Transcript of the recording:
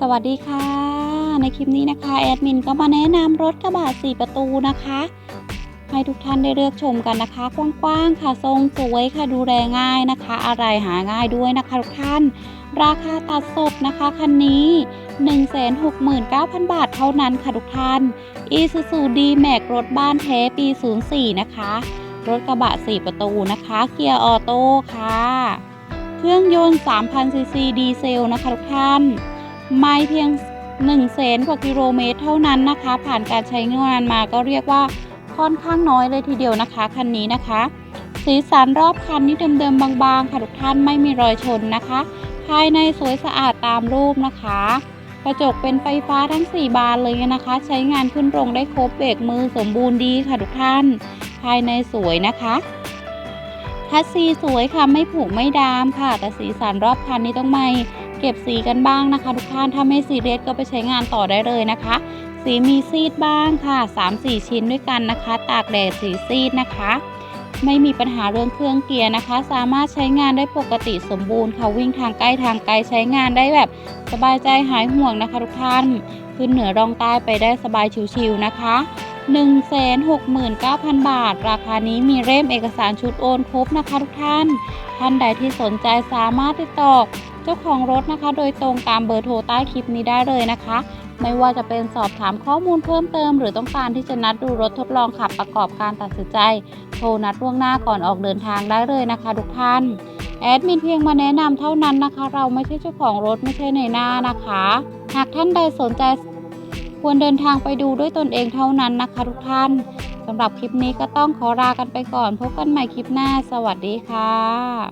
สวัสดีค่ะ ในคลิปนี้นะคะ แอดมินก็มาแนะนำรถกระบะ4ประตูนะคะ ให้ทุกท่านได้เลือกชมกันนะคะ กว้างๆค่ะทรงสวยค่ะดูแลง่ายนะคะ อะไรหาง่ายด้วยนะคะทุกท่าน ราคาตัดสดนะคะคันนี้ 169,000 บาทเท่านั้นค่ะทุกท่าน Isuzu D-Max รถบ้านแท้ปี 04 นะคะ รถกระบะ 4 ประตูนะคะ เกียร์ออโต้ค่ะ เครื่องยนต์3,000ซีซีดีเซลนะคะทุกท่าน ไม่เพียง1เซนกว่ากิโลเมตรเท่านั้นนะคะ ผ่านการใช้งานมาก็เรียกว่าค่อนข้างน้อยเลยทีเดียวนะคะคันนี้นะคะ สีสันรอบคันนี่เดิมๆบางๆค่ะทุกท่านไม่มีรอยชนนะคะ ภายในสวยสะอาดตามรูปนะคะ กระจกเป็นไฟฟ้าทั้ง 4 บานเลยนะคะ ใช้งานขึ้นตรงได้ครบเบรกมือสมบูรณ์ดีค่ะทุกท่าน ภายในสวยนะคะคัสซีสวยค่ะไม่ผุไม่ดามค่ะ แต่สีสันรอบคันนี้ต้องไม่ เก็บสีกันบ้างนะคะ ทุกท่านถ้าไม่ซีเรียสก็ไปใช้งานต่อได้เลยนะคะ สีมีซีดบ้างค่ะ 3-4 ชิ้นด้วยกันนะคะ ตากแดดสีซีดนะคะ ไม่มีปัญหาเรื่องเครื่องเกียร์นะคะ สามารถใช้งานได้ปกติสมบูรณ์ค่ะวิ่งทางใกล้ทางไกลใช้งานได้แบบสบายใจหายห่วงนะคะ ทุกท่านขึ้นเหนือรองใต้ไปได้สบายชิวๆนะคะ169,000 บาท ราคานี้มีเล่มเอกสารชุดโอนครบนะคะทุกท่าน ท่านใดที่สนใจสามารถติดต่อ เจ้าของรถนะคะ โดยตรงตามเบอร์โทรใต้คลิปนี้ได้เลยนะคะ ไม่ว่าจะเป็นสอบถามข้อมูลเพิ่มเติม หรือต้องการที่จะนัดดูรถทดลองขับประกอบการตัดสินใจ โทรนัดล่วงหน้าก่อนออกเดินทางได้เลยนะคะ ทุกท่านแอดมินเพียงมาแนะนำเท่านั้นนะคะ เราไม่ใช่เจ้าของรถไม่ใช่ในหน้านะคะ หากท่านใดสนใจควรเดินทางไปดูด้วยตนเองเท่านั้นนะคะ ทุกท่านสำหรับคลิปนี้ก็ต้องขอลากันไปก่อน พบกันใหม่คลิปหน้า สวัสดีค่ะ